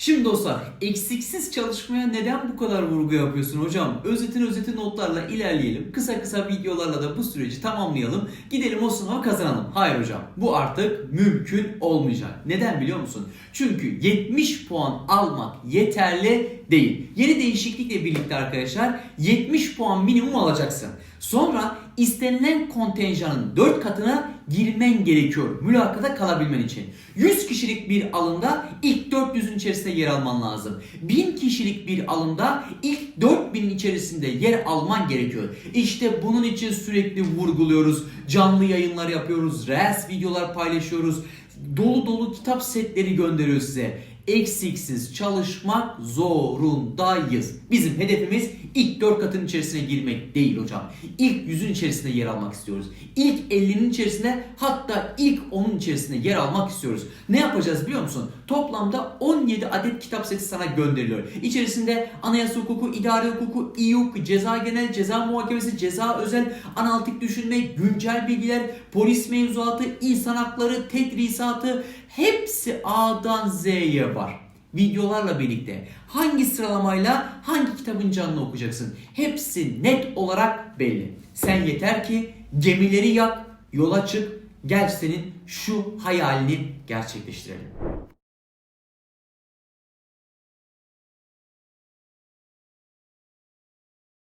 Şimdi dostlar eksiksiz çalışmaya neden bu kadar vurgu yapıyorsun hocam? Özetin özeti notlarla ilerleyelim. Kısa kısa videolarla da bu süreci tamamlayalım. Gidelim o sınava kazanalım. Hayır hocam bu artık mümkün olmayacak. Neden biliyor musun? Çünkü 70 puan almak yeterli değil. Yeni değişiklikle birlikte arkadaşlar 70 puan minimum alacaksın. Sonra istenilen kontenjanın 4 katına girmen gerekiyor mülakata kalabilmen için. 100 kişilik bir alımda ilk 400'ün içerisinde yer alman lazım. 1000 kişilik bir alımda ilk 4000'in içerisinde yer alman gerekiyor. İşte bunun için sürekli vurguluyoruz. Canlı yayınlar yapıyoruz. Reels videolar paylaşıyoruz. Dolu dolu kitap setleri gönderiyor size. Eksiksiz çalışmak zorundayız. Bizim hedefimiz ilk 4 katın içerisine girmek değil hocam. İlk 100'ün içerisinde yer almak istiyoruz. İlk 50'nin içerisinde hatta ilk 10'un içerisinde yer almak istiyoruz. Ne yapacağız biliyor musun? Toplamda 17 adet kitap seti sana gönderiliyor. İçerisinde anayasa hukuku, idare hukuku, iyi hukuk, ceza genel, ceza muhakemesi, ceza özel, analitik düşünme, güncel bilgiler, polis mevzuatı, insan hakları, tedrisatı hepsi A'dan Z'ye var videolarla birlikte hangi sıralamayla hangi kitabın canını okuyacaksın hepsi net olarak belli. Sen yeter ki gemileri yak, yola çık, gel senin şu hayalini gerçekleştirelim.